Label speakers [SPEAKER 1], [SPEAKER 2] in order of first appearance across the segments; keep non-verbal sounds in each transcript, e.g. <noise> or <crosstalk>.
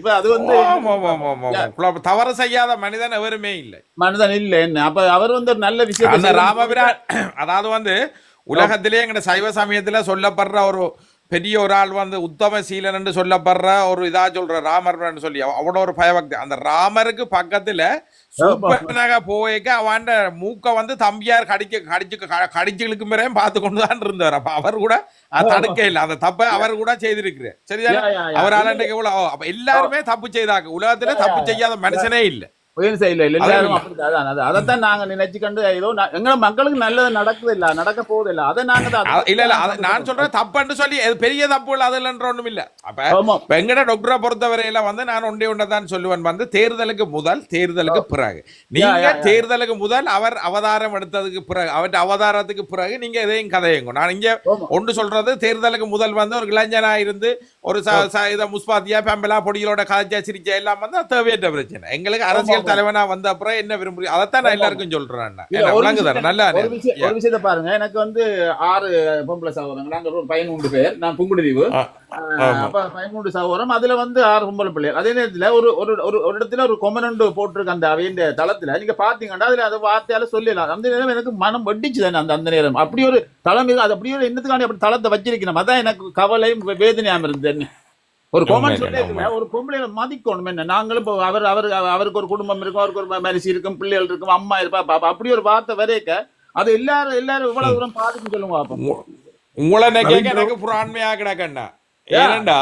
[SPEAKER 1] இப்ப அது வந்து
[SPEAKER 2] தவறு செய்யாத மனிதன் எவருமே இல்லை.
[SPEAKER 1] மனிதன் இல்ல என்ன? அப்ப அவர் வந்து நல்ல விஷயம்
[SPEAKER 2] ராமபிரான் அதாவது வந்து உலகத்திலே எங்க சைவ சமயத்துல சொல்லப்படுற ஒரு பெரிய ஒரு ஆள் வந்து உத்தம சீலன் என்று சொல்லப்படுற ஒரு இதா சொல்ற ராமர் சொல்லி அவ- அவ்வளோ ஒரு பயபக்தி. அந்த ராமருக்கு பக்கத்துல சூப்பனாக போய்க்க அவன் மூக்க வந்து தம்பியார் கடிக்க கடிச்சு கடிச்சு இழுக்கும் வரையும் பார்த்து கொண்டு தான் இருந்தார். அப்ப அவர் கூட தடுக்க இல்லை. அந்த தப்பை அவர் கூட செய்திருக்கிறார். சரிதானே அவரால் இன்றைக்கு எவ்வளவு அப்ப எல்லாருமே தப்பு செய்தாங்க. உலகத்துல தப்பு செய்யாத மனுஷனே இல்ல.
[SPEAKER 1] உயர் செய்யல இல்ல எல்லாரும்
[SPEAKER 2] இல்ல.
[SPEAKER 1] அப்படிதான் அதான் அது அதைத்தான் நாங்க நினைச்சு கண்டு ஏதோ எங்க மக்களுக்கு நல்லது நடக்குது இல்ல நடக்க போகுது இல்ல அதை நாங்க தான்
[SPEAKER 2] இல்ல இல்ல நான் சொல்றேன் தப்புன்னு சொல்லி பெரிய தப்பு இல்ல அது இல்லைன்ற ஒண்ணும் இல்ல. அப்ப எங்கட டாக்டரை பொறுத்தவரையில வந்து நான் ஒன்றே ஒன்றை தான் சொல்லுவேன். வந்து தேர்தலுக்கு முதல் தேர்தலுக்கு பிறகு. நீங்க. தேர்தலுக்கு முதல் அவர் அவதாரம் எடுத்ததுக்கு பிறகு அவர் அவதாரத்துக்கு பிறகு நீங்க எதையும் கதையுங்க நான் இங்க. ஒன்று சொல்றது தேர்தலுக்கு முதல் வந்து ஒரு இளைஞனா இருந்து ஒரு இத முஸ்பாத்தியா பெம்பலா பொடிகளோட கதைச்சா சிரிச்சா எல்லாம் வந்து தேவையற்ற பிரச்சனை. எங்களுக்கு அரசியல் தலைவனா வந்த அப்புறம் என்ன விரும்புறீங்க அதைத்தான் நான் எல்லாருக்கும் சொல்றேன் நல்லா
[SPEAKER 1] ஒரு விஷயம் ஒரு விஷயத்தை பாருங்க. எனக்கு வந்து ஆறு பொம்பளை சகோதரங்க நாங்க ஒரு பதிமூன்று பேர். நான் புங்குடுதீவு. அப்ப பதிமூன்று சகோதரம். அதுல வந்து ஆறு பொம்பளை பிள்ளைகள். அதே நேரத்துல ஒரு ஒரு ஒரு ஒரு இடத்துல ஒரு கொமனண்டு போட்டிருக்க அந்த அவையின் தளத்துல. நீங்க பாத்தீங்கன்னா அதுல அதை வார்த்தையால சொல்லலாம் அந்த நேரம் எனக்கு மனம் வெட்டிச்சு தானே அந்த அந்த நேரம். அப்படி ஒரு தளம் அது அப்படி ஒரு என்னத்துக்காண்டி அப்படி தளத்தை வச்சிருக்கணும். அதான் எனக்கு கவலையும் வேதனையாம இருந்தது. ஒரு கொமன்
[SPEAKER 2] இல்லை,
[SPEAKER 1] சொல்லி ஒரு பொம்பளையில மதிக்கணும் என்ன? நாங்களும் இப்போ அவர் அவர் அவருக்கு ஒரு குடும்பம் இருக்கும் அவருக்கு ஒரு மரிசி இருக்கும் பிள்ளைகள் இருக்கும் அம்மா இருப்பா பாப்பா அப்படி ஒரு வார்த்தை வரைக்க அது எல்லாரும் எல்லாரும் இவ்வளவு தூரம் பாதிக்கும் சொல்லுங்க
[SPEAKER 2] உங்களை கேட்க எனக்கு புறாண்மையா கிடக்கண்ணா ஏனண்டா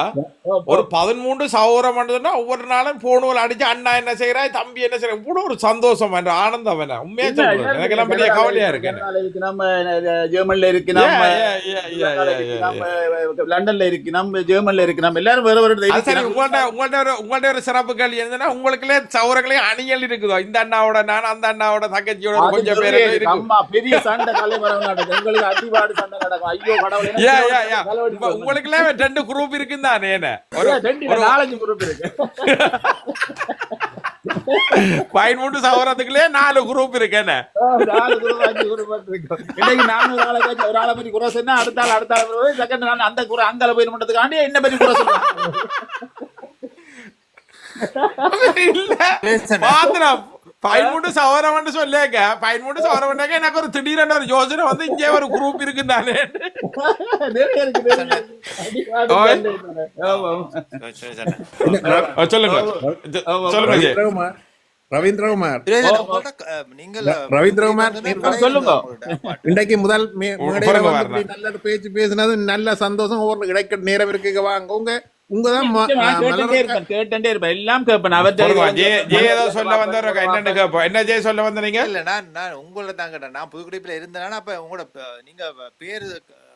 [SPEAKER 2] ஒரு பதிமூன்று சௌரம் பண்ணுதுன்னா ஒவ்வொரு நாளும் போனுவல் அடிச்சு அண்ணா என்ன செய்யறாய் தம்பி என்ன செய்யறாய் கூட ஒரு சந்தோஷம் என்ற ஆனந்தம் என்ன? உண்மையா சொல்றேன் எனக்கு எல்லாம் பெரிய கவலையா இருக்கு.
[SPEAKER 1] நம்ம ஜெர்மன்ல இருக்கு நம்ம லண்டன்ல இருக்கு நம்ம ஜெர்மன்ல இருக்கு நம்ம எல்லாரும் வேற வேற
[SPEAKER 2] சரி. உங்கள்ட்ட உங்கள்ட்ட ஒரு உங்கள்ட்ட ஒரு சிறப்பு கேள்வி என்னன்னா உங்களுக்குள்ளே சௌரங்களே அணியல் இருக்குதோ? இந்த அண்ணாவோட நான் அந்த அண்ணாவோட தங்கச்சியோட கொஞ்சம் பேர்
[SPEAKER 1] அம்மா பெரிய சண்டை நடக்கும். எங்களுக்கு அடிபாடு சண்டை நடக்கும். ஐயோ கடவுளே.
[SPEAKER 2] உங்களுக்குள்ளே ரெண்டு குரூப் இருக்குன்னு தானே என்ன
[SPEAKER 1] நாலஞ்சு குரூப் இருக்கு.
[SPEAKER 2] பதிமூன்று சௌரத்துக்குள்ளே நாலு குரூப் இருக்கு என்ன?
[SPEAKER 1] நாலு குரூப் அஞ்சு குரூப் இருக்கு. இன்னைக்கு நானூறு ஆளை வச்சு ஒரு ஆளை பத்தி குறை சொன்னா அடுத்த ஆள் அடுத்த ஆள் செகண்ட் நான் அந்த குறை அங்கால போய் பண்றதுக்காண்டி என்ன பத்தி குறை சொல்றாங்க
[SPEAKER 2] இல்ல. பாத்திரம் பதிமூன்று சவரம் சொல்லேங்க பதிமூன்று சவரம் எனக்கு ஒரு திடீரென ஒரு யோசனை வந்து இங்கே ஒரு குரூப் இருக்குந்தானே சொல்லுங்க சொல்லுங்க.
[SPEAKER 3] ரவீந்திரகுமார் ரவீந்திரகுமார்
[SPEAKER 1] சொல்லுங்க.
[SPEAKER 3] இன்றைக்கு முதல் நல்ல பேச்சு பேசினது நல்ல சந்தோஷம் ஒவ்வொரு இடைக்க நேரம் இருக்கு வாங்க உங்க மலர்
[SPEAKER 1] இருப்பேன் எல்லாம் கேட்பேன்.
[SPEAKER 2] ஏதோ சொல்ல வந்தவர் என்னன்னு கேட்போம் என்ன ஜெய் சொல்ல வந்த நீங்க
[SPEAKER 4] இல்ல நான் நான் உங்களை தான் கேட்டேன். நான் புதுக்குடிப்பில் இருந்தேன்னா அப்ப உங்களோட நீங்க பேரு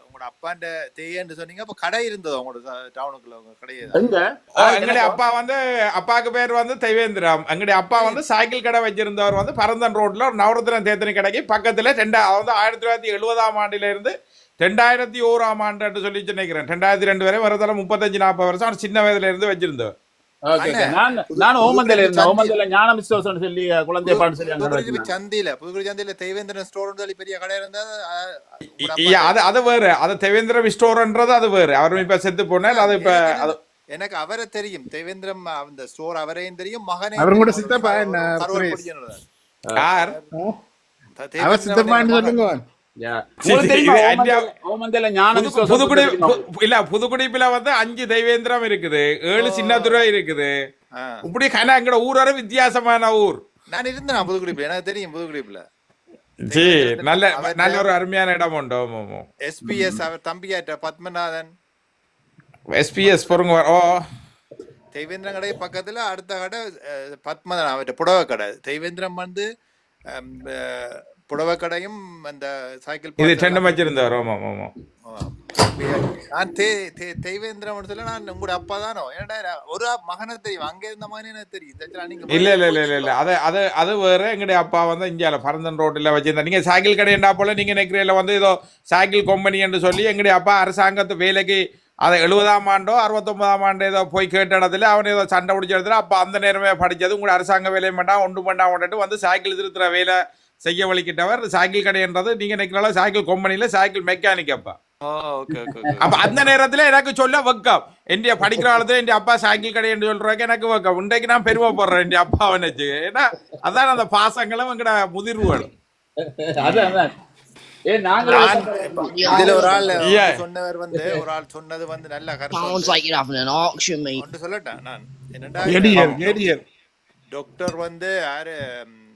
[SPEAKER 4] உங்களோட அப்பாண்ட தேயன்னு சொன்னீங்க. அப்ப கடை இருந்தது உங்களோட டவுனுக்குள்ள உங்க கடை
[SPEAKER 2] எங்களுடைய அப்பா வந்து அப்பாவுக்கு பேர் வந்து தெய்வேந்திரம் எங்களுடைய அப்பா வந்து சைக்கிள் கடை வச்சிருந்தவர் வந்து பரந்தன் ரோட்ல ஒரு நவரத்ன தேத்தனி கடைக்கு பக்கத்துல ரெண்டா அதாவது ஆயிரத்தி தொள்ளாயிரத்தி எழுபதாம் ஆண்டுல இருந்து ரெண்டாயிரத்தி ஓராம் ஆண்டு என்று சொல்லி நினைக்கிறேன். ரெண்டாயிரத்தி ரெண்டு வரை வரதால முப்பத்தஞ்சு நாற்பது வருஷம். சின்ன வயதுல இருந்து வச்சிருந்தவர்
[SPEAKER 1] ஓகே, ஓகே. நான் நான் ஓமந்தல இருந்தேன். ஓமந்தல ஞான மிஸ்டோசன் சொல்லி குழந்தை பாடு சொல்லி அங்க
[SPEAKER 4] புதுக்குடி
[SPEAKER 1] வச்சிருந்தேன்.
[SPEAKER 4] சந்தையில புதுக்குடி சந்தையில தேவேந்திரன் ஸ்டோர் பெரிய கடை இருந்தா அஹ், உங்களோட
[SPEAKER 2] ஐயா,
[SPEAKER 4] அப்பா-
[SPEAKER 2] அது அது வேறு. அது தெவேந்திரம் ஸ்டோர்ன்றது அது வேறு. அவர் இப்ப செத்து போனார் அது இப்ப
[SPEAKER 4] எனக்கு அவரை தெரியும். தேவேந்திரம் அந்த ஸ்டோர் அவரையும் தெரியும். மகனே
[SPEAKER 3] அவரும் கூட சித்தப்பா என்ன, அவர் சொல்லுங்க
[SPEAKER 2] இல்ல புதுக்குடிப்புல வந்து அஞ்சு தெய்வேந்திரம் இருக்குது. ஏழு சின்னதுரை இருக்குது. இப்படி கன எங்கட ஊரோட வித்தியாசமான ஊர்.
[SPEAKER 4] நான் இருந்தேன் புதுக்குடிப்பில் எனக்கு தெரியும் புதுக்குடிப்பில்
[SPEAKER 2] ஜி நல்ல நல்ல ஒரு அருமையான இடம் உண்டு.
[SPEAKER 4] எஸ்பிஎஸ் அவர் தம்பியாட்ட பத்மநாதன்.
[SPEAKER 2] எஸ்பிஎஸ் பொறுங்க வர- ஓ.
[SPEAKER 4] தெய்வேந்திரம் கடை பக்கத்துல அடுத்த கடை பத்மநாதன் அவர்கிட்ட புடவை கடை. தெய்வேந்திரம் வந்து புடவை கடையும் அந்த சைக்கிள்
[SPEAKER 2] இது
[SPEAKER 4] எல்லாம்
[SPEAKER 2] வச்சிருந்தார் ஆமா ஆமா, ஆமா
[SPEAKER 4] ஆமா. நான் தே தே- தெய்வேந்திரம் சொல்ல நான் உங்களோட அப்பா தானோ. ஏன்டா ஒரு மகனை தெரியும். அங்க இருந்த மகனே எனக்கு தெரியும். சச்சா, நீங்க
[SPEAKER 2] இல்ல இல்ல இல்ல இல்ல. இல்ல அது அது அது வேற. எங்களுடைய அப்பா வந்து இந்தியால பரந்தன் ரோட்டில் வச்சிருந்தா நீங்க சைக்கிள் கடைண்டா போல நீங்க நினைக்கிறீங்கள வந்து ஏதோ சைக்கிள் கம்பெனி என்று சொல்லி எங்களுடைய அப்பா அரசாங்கத்து வேலைக்கு அதை எழுபதாம் ஆண்டோ அறுபத்தொன்பதாம் ஆண்டு ஏதோ போய் கேட்ட இடத்துல அவன் ஏதோ சண்டை பிடிச்ச இடத்துல அப்போ அந்த நேரமே படிச்சது. உங்களோட அரசாங்க வேலையை வேண்டாம் ஒன்று பண்ணா வந்துட்டு வந்து சைக்கிள் திருத்துற வேலை செய்ய வலிக்கிட்டவர் சைக்கிள் கடைன்றது நீங்க நினைக்கிறனால சைக்கிள் கம்பெனியில் சைக்கிள் மெக்கானிக் அப்பா.
[SPEAKER 4] ஓ ஓகே ஓகே ஓகே
[SPEAKER 2] அப்ப அந்த நேரத்துல எனக்கு சொல்ல வெக்கம். என் படிக்கிற காலத்துல என் அப்பா சைக்கிள் கடை என்று சொல்றதுக்கு எனக்கு வெக்கம். இன்றைக்கு நான் பெருமைப்படுறேன் என் அப்பாவை நினைச்சு ஏன்னா அதான் அந்த பாசங்களும் எங்கட முதிர்வுகள்
[SPEAKER 1] அதான் அதான். ஏ நாங்க
[SPEAKER 4] இதுல ஒரு ஆள்
[SPEAKER 2] Yeah.
[SPEAKER 4] சொன்னவர் வந்து ஒரு ஆள் சொன்னது வந்து நல்ல
[SPEAKER 5] Sounds
[SPEAKER 4] கருத்து சொல்லட்டேன் நான்? டாக்டர் வந்து யாரு?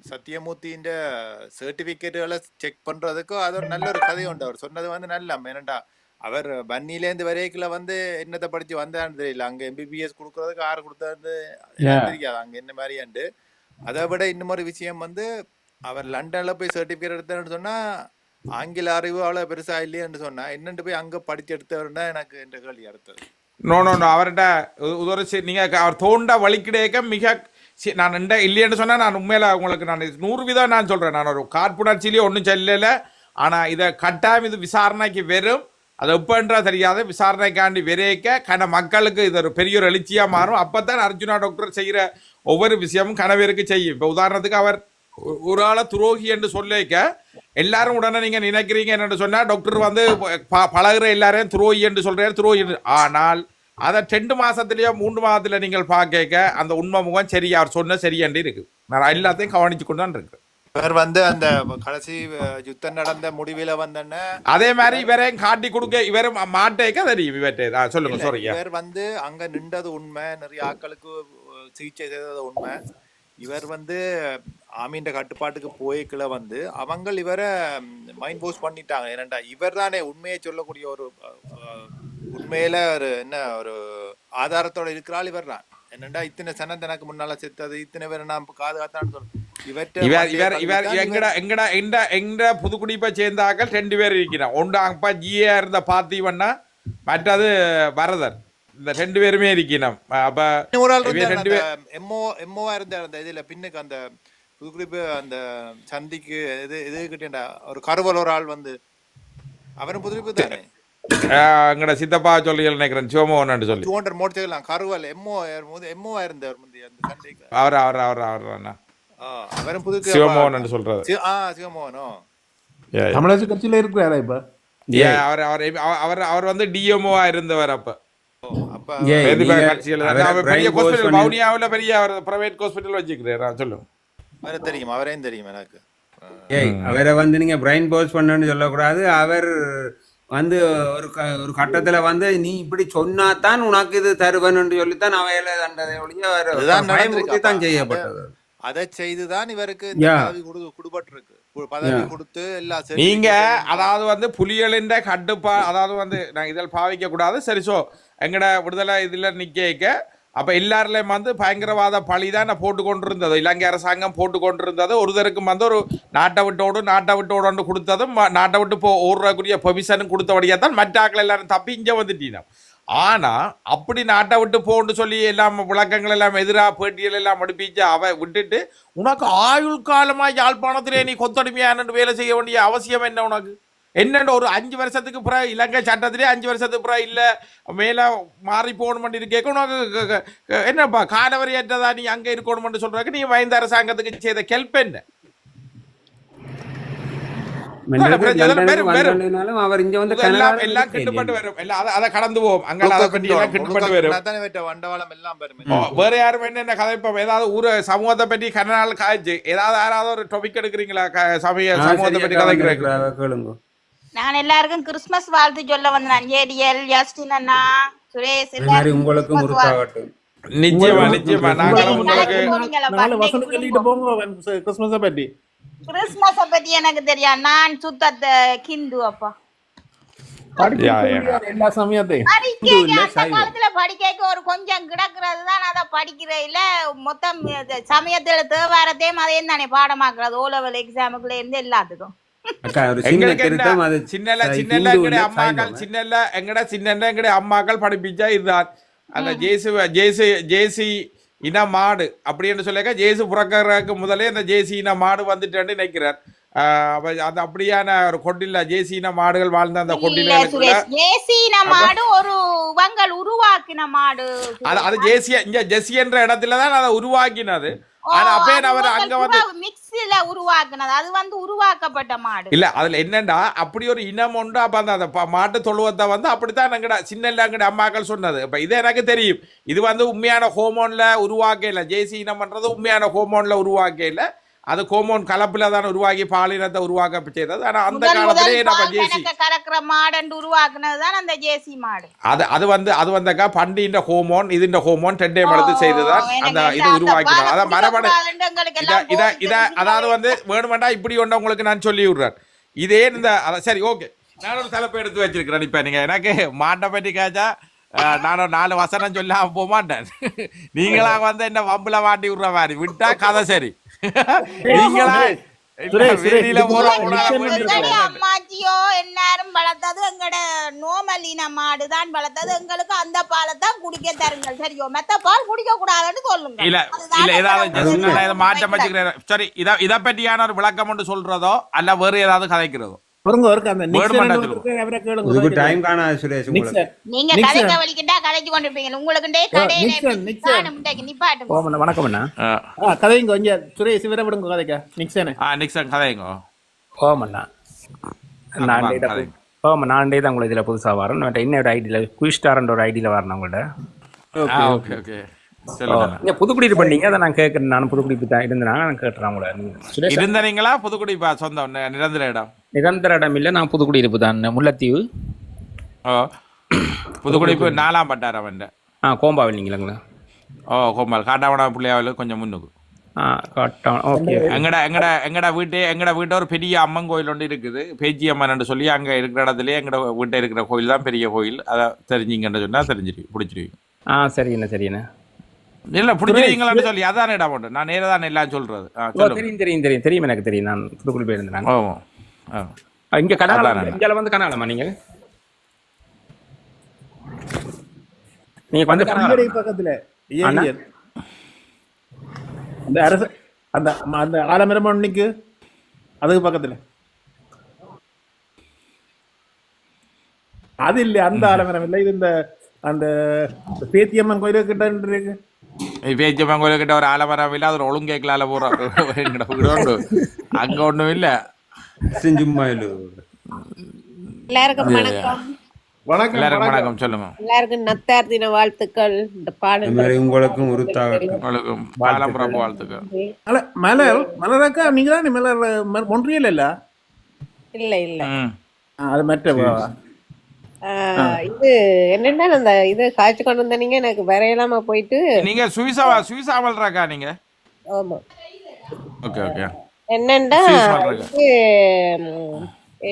[SPEAKER 4] ம், சத்யமூர்த்தியின் சர்டிபிகேட்டுகளை செக் பண்றதுக்கும் அது ஒரு நல்ல ஒரு கதை உண்டு அவர் சொன்னது வந்து நல்ல என்னடா அவர் பன்னிலேருந்து வரைக்குள்ள வந்து என்னத்தை படிச்சு வந்தான்னு தெரியல. அங்க எம்பிபிஎஸ் கொடுக்கறதுக்கு ஆறு கொடுத்தாரு தெரியாது. அங்க என்ன மாதிரியாண்டு. அதை விட இன்னொரு விஷயம் வந்து அவர் லண்டன்ல போய் சர்டிபிகேட் எடுத்தாருன்னு சொன்னா ஆங்கில அறிவு அவ்வளவு பெருசா இல்லையேன்னு சொன்னா என்னண்டு போய் அங்க படிச்சு எடுத்தவர்னா எனக்கு என்ற கேள்வி அடுத்தது.
[SPEAKER 2] நோ நோ நோ அவர்கிட்ட ஒரு நீங்க அவர் தோண்ட வலிக்கிடேக்க மிக சரி நான் இந்த இல்லைன்னு சொன்னால் நான் உண்மையில் உங்களுக்கு நான் நூறு விதம் நான் சொல்கிறேன் நான் ஒரு காற்புணர்ச்சியிலேயே ஒன்றும் சொல்லல. ஆனால் இதை கட்டாயம் இது விசாரணைக்கு வெறும். அது எப்பன்றா தெரியாது. விசாரணைக்காண்டி விரைக்க கன மக்களுக்கு இது ஒரு பெரிய ஒரு எழுச்சியாக மாறும். அப்போ தான் அர்ஜுனா டாக்டர் செய்கிற ஒவ்வொரு விஷயமும் கனவேருக்கு செய்யும். இப்போ உதாரணத்துக்கு அவர் ஒரு ஆளை துரோகி என்று சொல்லிக்க எல்லாரும் உடனே நீங்கள் நினைக்கிறீங்க என்னென்னு சொன்னால் டாக்டர் வந்து ப- பழகுற எல்லாரையும் துரோகி என்று சொல்கிறார் துரோகி என்று. ஆனால் அதை ரெண்டு மாசத்துலயோ மூன்று மாதத்துல நீங்கள் பார்க்க அந்த உண்மை முகம் சரி அவர் சொன்ன சரியண்டு இருக்கு. நான் எல்லாத்தையும் கவனிச்சு கொண்டு தான் இருக்கு
[SPEAKER 4] இவர் வந்து அந்த கடைசி யுத்தம் நடந்த முடிவில வந்தோன்னே.
[SPEAKER 2] அதே மாதிரி இவரையும் காட்டி கொடுக்க இவரும் மாட்டேக்க தெரியும் இவர்கிட்ட. சொல்லுங்க சாரி
[SPEAKER 4] இவர் வந்து அங்க நின்றது உண்மை நிறைய ஆட்களுக்கு அஹ், சிகிச்சை செய்தது உண்மை. இவர் வந்து ஆமீன்ற கட்டுப்பாட்டுக்கு போய்க்குள்ள வந்து அவங்க இவரை மைண்ட் போஸ் பண்ணிட்டாங்க. ஏனண்டா இவர் தானே உண்மையை சொல்லக்கூடிய ஒரு உண்மையில ஒரு என்ன ஒரு ஆதாரத்தோட இருக்கிறாள் இவர் தான். என்னண்டா இத்தனை சனம் எனக்கு முன்னால செத்தது இத்தனை பேரை நான் பாதுகாத்தான்னு சொல்ல இவர்ட்ட
[SPEAKER 2] இவர் இவர் எங்கட எங்கட எங்க எங்க புதுக்குடிப்பை சேர்ந்தாக்கள் ரெண்டு பேர் இருக்கிறான். ஒன்று அப்பா ஜிஏ இருந்த பார்த்திவண்ணா மற்றது வரதர் இந்த ரெண்டு பேருமே இருக்கணும். அப்ப
[SPEAKER 4] இன்னொரு ஆள்
[SPEAKER 2] ரெண்டு
[SPEAKER 4] அந்த எம்ஓ எம்ஓவா இருந்தார் அந்த இதுல பின்னுக்கு அந்த புதுக்குடிப்பு அந்த சந்திக்கு இது இது கிட்டேண்டா ஒரு கருவல் ஒரு ஆள் வந்து. அவரும் புதுக்குடிப்பு தானே
[SPEAKER 2] எங்கட சித்தப்பா சொல்லி நினைக்கிறேன். சிவமோகன் சொல்லி.
[SPEAKER 4] டூ ஹண்ட்ரட் மோட் செய்யலாம். கருவல் எம்ஓ எம்ஓவா இருந்தார் முந்தி அந்த சண்டைக்கு.
[SPEAKER 2] அவர் அவர் அவர் அவர் அண்ணா.
[SPEAKER 4] ஆ, அவரும் புதுக்கு
[SPEAKER 2] சிவமோகன் சொல்றது
[SPEAKER 4] சி- ஆ சிவமோகனோ.
[SPEAKER 3] தமிழரசு கட்சியில இருக்கிறாரா இப்ப?
[SPEAKER 2] அவர் அவர் அவர் அவர் வந்து டிஎம்ஓவா இருந்தவர் அப்ப. பெரிய பெரிய அவர் பிரைவேட் ஹாஸ்பிட்டல் வச்சுக்கிறாரு சொல்லுங்க
[SPEAKER 4] அவரை தெரியும். அவரையும் தெரியும் எனக்கு.
[SPEAKER 6] ஏய் அவரை வந்து நீங்க பிரைன் போஸ் பண்ணணும்னு சொல்லக்கூடாது. அவர் வந்து ஒரு க- ஒரு கட்டத்துல வந்து நீ இப்படி சொன்னாதான் உனக்கு இது தருவன்னு சொல்லித்தான் அவையில தண்டதை ஒழிய. தான் செய்யப்பட்டது.
[SPEAKER 4] அதை செய்துதான் இவருக்கு கொடுபட்டிருக்கு. பதவி கொடுத்து எல்லா
[SPEAKER 2] நீங்க அதாவது வந்து புலிகளின் கட்டுப்பா அதாவது வந்து நான் இதில் பாவிக்க கூடாது. சரி சோ எங்கட விடுதலை இதுல நிக்க அப்ப எல்லாருலயும் வந்து பயங்கரவாத பழி தான் போட்டு கொண்டிருந்தது இலங்கை அரசாங்கம் போட்டு கொண்டிருந்தது ஒருத்தருக்கும் வந்து ஒரு நாட்டை விட்டோடு நாட்டை விட்டோடு கொடுத்ததும் நாட்டை விட்டு போ ஓடுறக்கூடிய பெர்மிஷனும் கொடுத்தபடியா தான் மற்ற ஆக்கள் எல்லாரும் தப்பி இங்க வந்துட்டீங்க. ஆனா அப்படி நாட்டை விட்டு போன்னு சொல்லி எல்லாம் விளக்கங்கள் எல்லாம் எதிராக பேட்டியல் எல்லாம் அடுப்பிச்சு அவ விட்டுட்டு உனக்கு ஆயுள் காலமாக யாழ்ப்பாணத்திலே நீ கொத்தடிமையானு வேலை செய்ய வேண்டிய அவசியம் என்ன உனக்கு? என்னென்ன ஒரு அஞ்சு வருஷத்துக்கு பிறகு இலங்கை சட்டத்திலே அஞ்சு வருஷத்துக்கு பிறகு இல்ல? மேல மாறி போகணும் இருக்கேக்க என்னப்பா காலவரையற்றதா நீ அங்க இருக்கணும்னு சொல்றதுக்கு நீ வைந்த அரசாங்கத்துக்கு செய்த கெல்ப் என்ன?
[SPEAKER 6] அவர் இங்க வந்து
[SPEAKER 2] எல்லாம் கிட்டுப்பட்டு? வரும். எல்லாம் அதை- கடந்து போவோம். அங்க அதை பற்றி எல்லாம் கிட்டுப்பட்டு வரும்.
[SPEAKER 4] வண்டவாளம் எல்லாம் பெருமை?
[SPEAKER 2] ஓ, வேற யாரும் என்ன கதைப்போம்? ஏதாவது ஊரு சமூகத்தை பற்றி கண்ணால் காய்ச்சி ஏதாவது யாராவது ஒரு டாபிக் எடுக்கிறீங்களா? சமய சமூகத்தை பற்றி
[SPEAKER 6] கேளுங்க.
[SPEAKER 7] நான் எல்லாருக்கும் கிறிஸ்மஸ் வாழ்த்து சொல்ல வந்தேன். ஏடிஎல் ஜஸ்டின் அண்ணா சுரேஷ் எல்லாருக்கும்
[SPEAKER 6] உங்களுக்கும். உருத்தாகட்டும்
[SPEAKER 2] நிச்சயமா
[SPEAKER 3] உங்களுக்கு-
[SPEAKER 2] நிச்சயமா. நாங்களும்
[SPEAKER 7] உங்களுக்கு-?
[SPEAKER 3] நாலு வசனம் சொல்லிட்டு போங்க கிறிஸ்மஸை பற்றி
[SPEAKER 7] கிறிஸ்மஸ பத்தி. எனக்கு தெரியும் நான் சுத்தத்த கிந்து அப்பா.
[SPEAKER 3] எல்லா சமயத்தையும்.
[SPEAKER 7] படிக்க ஒரு கொஞ்சம் கிடக்குறது தான் அதை படிக்கிற இல்ல மொத்தம் சமயத்துல தேவாரத்தையும் அதையும் தானே பாடமாக்குறது. ஓ லெவல் எக்ஸாமுக்குள்ள இருந்து எல்லாத்துக்கும்.
[SPEAKER 6] அது
[SPEAKER 2] அம்மாக்கள் படிப்பிச்சா இதுதான் அந்த ஜேசு ஜேசு ஜேசி இன மாடு அப்படின்னு சொல்லிக்க ஜேசு புறக்கறதுக்கு முதலே இந்த ஜேசி இன மாடு வந்துட்டு நினைக்கிறார். அந்த அப்படியான ஒரு ஜேசி இன மாடுகள் வாழ்ந்த அந்த
[SPEAKER 7] மாடு ஒரு வங்கள் உருவாக்கின மாடு.
[SPEAKER 2] அது அது ஜேசிய இங்க ஜெசி என்ற இடத்துல தான் அதை உருவாக்கினது. ஆனா அப்பயே அவர் அங்க வந்து
[SPEAKER 7] மிக்ஸில உருவாக்குனது. அது வந்து உருவாக்கப்பட்ட மாடு.
[SPEAKER 2] இல்ல அதுல என்னண்டா அப்படி ஒரு இனம் உண்டு. அப்ப அந்த அந்த மாட்டு தொழுவத்தை வந்து அப்படித்தான் எங்கட சின்ன எங்கட அம்மாக்கள் சொன்னது. இப்ப இது எனக்கு தெரியும். இது வந்து உண்மையான ஹோமோன்ல உருவாக்க இல்ல. ஜேசி இனம் பண்றது உண்மையான ஹோமோன்ல உருவாக்க இல்ல. அது ஹோமோன் கலப்புல தான் உருவாக்கி பாலினத்தை உருவாக்க செய்தது. ஆனா அந்த காலத்திலே நம்ம ஜேசி
[SPEAKER 7] கறக்குற மாடண்டு உருவாக்குனது தான் அந்த ஜேசி மாடு.
[SPEAKER 2] அது அது வந்து அது வந்தக்கா பண்டின்ற ஹோமோன் இதுன்ற ஹோமோன் ரெண்டையும் எடுத்து செய்துதான் அந்த இது உருவாக்கினோம் அதான் மரபணு இத இத அதாவது வந்து வேணுமெண்டா இப்படி ஒன்று உங்களுக்கு நான் சொல்லி விடுறேன். இதே இந்த சரி ஓகே நான் ஒரு தலைப்பு எடுத்து வச்சிருக்கிறேன் இப்ப. நீங்க எனக்கு மாட்டை பற்றி கேச்சா அஹ், நான் ஒரு நாலு வசனம் சொல்லாம போக மாட்டேன் நீங்களா வந்து என்ன வம்புல மாட்டி விடுற மாதிரி. விட்டா கதை சரி. <laughs> நீங்களா
[SPEAKER 7] அம்மாச்சியோ எல்லாரும் வளர்த்தது எங்கட நோமலின மாடு தான் வளர்த்தது. எங்களுக்கு அந்த பாலை தான் குடிக்க தருங்கள். சரியோ மெத்த பால் குடிக்க கூடாதுன்னு சொல்லுங்க.
[SPEAKER 2] இல்ல ஏதாவது மாற்றம். வச்சுக்கிறேன். சரி இத இத பற்றியான ஒரு விளக்கம் ஒன்று சொல்றதோ அல்ல வேறு ஏதாவது கதைக்கிறதோ?
[SPEAKER 3] பாருங்க ஒருக்கு அந்த நிக்சன்
[SPEAKER 6] டைம் காணாது சுரேஷ்
[SPEAKER 7] நீங்க. கதைக்க வலிக்கிட்டா கதைச்சு கொண்டிருப்பீங்க. உங்களுக்குண்டே
[SPEAKER 3] நிக்சன்.
[SPEAKER 7] நிப்பாட்டுங்க
[SPEAKER 3] ஓமண்ணா வணக்கம் அண்ணா. கதைங்க கொஞ்சம் சுரேஷ் இவரை விடுங்க கதைக்க. நிக்சனு
[SPEAKER 2] ஆ நிக்சன் கதைங்க
[SPEAKER 5] ஓமண்ணா. நான். ஓம நான் தான் உங்களுக்கு இதில் புதுசாக வரேன் இன்னொரு ஐடியில் குயிஸ்டார்ன்ற ஒரு ஐடியில் வரேன் உங்கள்கிட்ட
[SPEAKER 2] ஆ ஓகே ஓகே சொல்லுங்க
[SPEAKER 5] நீங்கள் புதுக்குடியிருப்பு பண்ணீங்க அதை நான் கேட்குறேன். நான் புதுக்குடிப்பு தான் இருந்தேன் நான் கேட்டுறேன் உங்களை.
[SPEAKER 2] இருந்தீங்களா புதுக்குடிப்பா சொந்தம் நி- நிரந்தர இடம்.
[SPEAKER 5] நிரந்தர இடம் இல்லை நான் புதுக்குடியிருப்பு தான். முல்லைத்தீவு.
[SPEAKER 2] புதுக்குடிப்பு நாலாம் பட்டாரம் அவன்
[SPEAKER 5] ஆ கோம்பாவில் நீங்களா
[SPEAKER 2] ஓ கோம்பால். காட்டாவணா பிள்ளையாவில் கொஞ்சம் முன்னுக்கு.
[SPEAKER 5] ஆ காட்டான் ஓகே.
[SPEAKER 2] எங்கட எங்கட எங்கட வீட்டு எங்கட வீட்டை ஒரு பெரிய அம்மன் கோயில் ஒன்று இருக்குது. பேச்சி அம்மன் சொல்லி அங்கே இருக்கிற இடத்துலயே எங்கட வீட்டை இருக்கிற கோயில் தான் பெரிய கோயில். அதை தெரிஞ்சிங்கன்னு சொன்னால் தெரிஞ்சிருவீங்க பிடிச்சிருவீங்க.
[SPEAKER 5] ஆ சரிண்ணே சரிண்ணே.
[SPEAKER 2] இல்லை பிடிச்சிருவீங்களான்னு சொல்லி. அதான் இடம் நான் நேராக தான் எல்லாம் சொல்லுங்க.
[SPEAKER 5] தெரியும் தெரியும் தெரியும். தெரியும் எனக்கு தெரியும். நான்
[SPEAKER 2] ஓ ஆ
[SPEAKER 5] இங்கே
[SPEAKER 2] அதான்
[SPEAKER 5] இங்கே வந்து கனகாலமா நீங்கள் நீங்கள் வந்து கனகாலம்
[SPEAKER 3] பக்கத்துல அந்த அரச அந்த அந்த ஆலமரம் ஒன்னைக்கு அதுக்கு பக்கத்துல. அது இல்ல அந்த ஆலமரம் இல்ல இது இந்த அந்த பேத்தியம்மன் கோயிலுக்கு கிட்ட இருக்கு
[SPEAKER 2] பேச்சம்மன் கோயில்கிட்ட ஒரு ஆலமரம் இல்லை அது ஒழுங்கேக்கலால உண்டு அங்கே
[SPEAKER 6] சும்மா இல்லை.
[SPEAKER 8] எல்லாருக்கும் வணக்கம்.
[SPEAKER 3] வணக்கம்
[SPEAKER 2] எல்லாருக்கும்
[SPEAKER 3] வணக்கம்.
[SPEAKER 2] சொல்லுங்க
[SPEAKER 8] எல்லாருக்கும் நத்தார் தின வாழ்த்துக்கள். இந்த பாடல்
[SPEAKER 6] மாதிரி உங்களுக்கும் உருத்தாகட்டும்.
[SPEAKER 2] உங்களுக்கு பாலம் பிரபு வாழ்த்துக்கள்.
[SPEAKER 3] மல- மலர் மலராக்கா நீங்க தானே மலர் மொன்றியல் இல்ல?
[SPEAKER 8] இல்ல இல்ல.
[SPEAKER 3] அது மற்ற
[SPEAKER 8] ஆஹ், இது என்னன்னா அந்த இது காய்ச்சி கொண்டு வந்தீங்க எனக்கு வரையலாம போயிட்டு?
[SPEAKER 2] நீங்க சுவிசா சுவிசா அமல்றாக்கா நீங்க?
[SPEAKER 8] ஆமா.
[SPEAKER 2] Okay okay.
[SPEAKER 8] என்னண்டா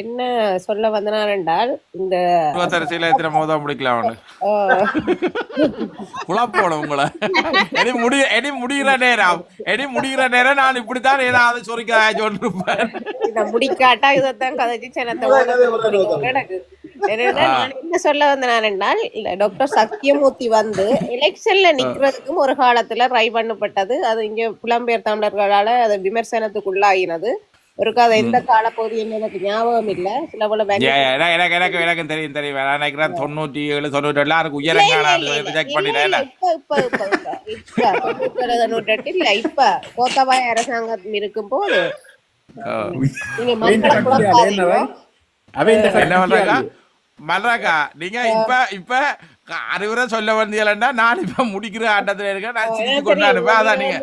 [SPEAKER 8] என்ன சொல்ல வந்தனால் என்றால் இந்த
[SPEAKER 2] இருபத்தரசியில எத்தனை மோதம் முடிக்கலாம் அவனு? குழப்போட உங்களை. எடி முடி எடி முடிகிற நேரம். எடி முடிகிற நேரம் நான் இப்படித்தான் ஏதாவது சொரிக்க சொல்லிருப்பேன்.
[SPEAKER 8] இத முடிக்காட்டா இதைத்தான் கதைச்சு எனக்கு என்ன சொல்ல வந்தேன் என்றால் இல்ல டாக்டர் சத்யமூர்த்தி வந்து எலெக்ஷன்ல நிக்கிறதுக்கும் ஒரு காலத்துல ட்ரை பண்ணப்பட்டது. அது இங்க புலம்பெயர் தமிழர்களால அது விமர்சனத்துக்குள்ளாகினது ஒரு கதை எந்த கால பகுதி எனக்கு ஞாபகம் இல்ல. சில போல
[SPEAKER 2] எனக்கு எனக்கு எனக்கு எனக்கு தெரியும் தெரியும். நான் நினைக்கிறேன் தொண்ணூற்றி ஏழு உயரங்கான ரிஜெக்ட் பண்ணிட்டேன்
[SPEAKER 8] இப்ப இப்ப இப்ப இல்ல கோத்தபாய அரசாங்கம் இருக்கும் போது நீங்க மக்களை குழப்பாதீங்க
[SPEAKER 3] அவன் இந்த
[SPEAKER 2] என்ன பண்றாங்க? மல்றாக்கா நீங்க இப்ப இப்ப அறிவுரை சொல்ல வந்தீங்கன்னா நான் இப்ப முடிக்கிற ஆட்டத்துல இருக்கேன். நான் சிரிச்சு கொண்டு அனுப்பேன் அதான் நீங்க